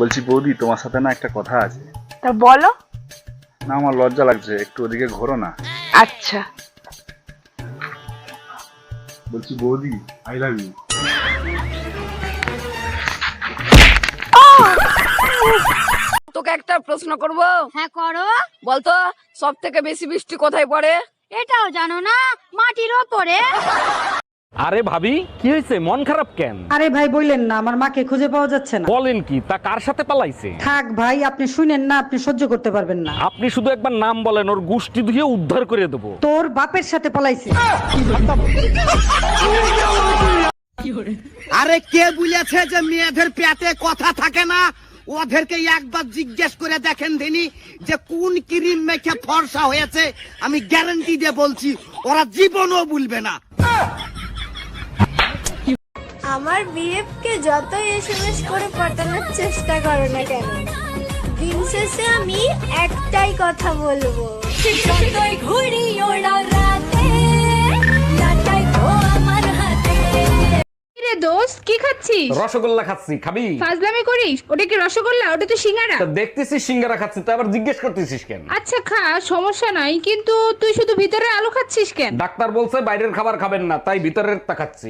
বলছি বৌদি তোমার সাথে না একটা কথা আছে। তা বলো। না আমার লজ্জা লাগছে একটু ওদিকে ঘোরো না। আচ্ছা। বলছি বৌদি আই লাভ ইউ তোকে একটা প্রশ্ন করব? হ্যাঁ করো। বলতো সব থেকে বেশি বৃষ্টি কোথায় পড়ে? এটাও জানো না মাটির ওপরে। আরে ভাবি কি হয়েছে? মন খারাপ কেন? আরে ভাই বললেন না আমার মাকে খুঁজে পাওয়া যাচ্ছে না। বলেন কি তা কার সাথে পালাইছে? থাক ভাই আপনি শুনেন না আপনি সহ্য করতে পারবেন না। আপনি শুধু একবার নাম বলেন ওর গুষ্টি ধুয়ে উদ্ধার করে দেবো। তোর বাপের সাথে পালাইছে। আরে কে বলেছে যে মেয়েদের পেটে কথা থাকে না? ওদেরকে একবার জিজ্ঞেস করে দেখেন দিনি যে কোন ক্রিম মেখে ফর্সা হয়েছে। আমি গ্যারান্টি দিয়ে বলছি ওরা জীবনও ভুলবে না। আমার বিএফকে যত এসএমএস করে পাঠানোর চেষ্টা করো না কেন, দিন শেষে আমি একটাই কথা বলব ঘুরি ওরা দোস্ত কি খাচ্ছিস? রসগোল্লা খাচ্ছি খাবি? ফাজলামি করিস? ওটা কি রসগোল্লা? ওটা তো সিঙ্গারা। তা দেখতেছিস সিঙ্গারা খাচ্ছি তো আবার জিজ্ঞেস করতেছিস কেন? আচ্ছা খা সমস্যা নাই কিন্তু তুই শুধু ভিতরে আলু খাচ্ছিস কেন? ডাক্তার বলছে বাইরের খাবার খাবেন না তাই ভিতরের তা খাচ্ছি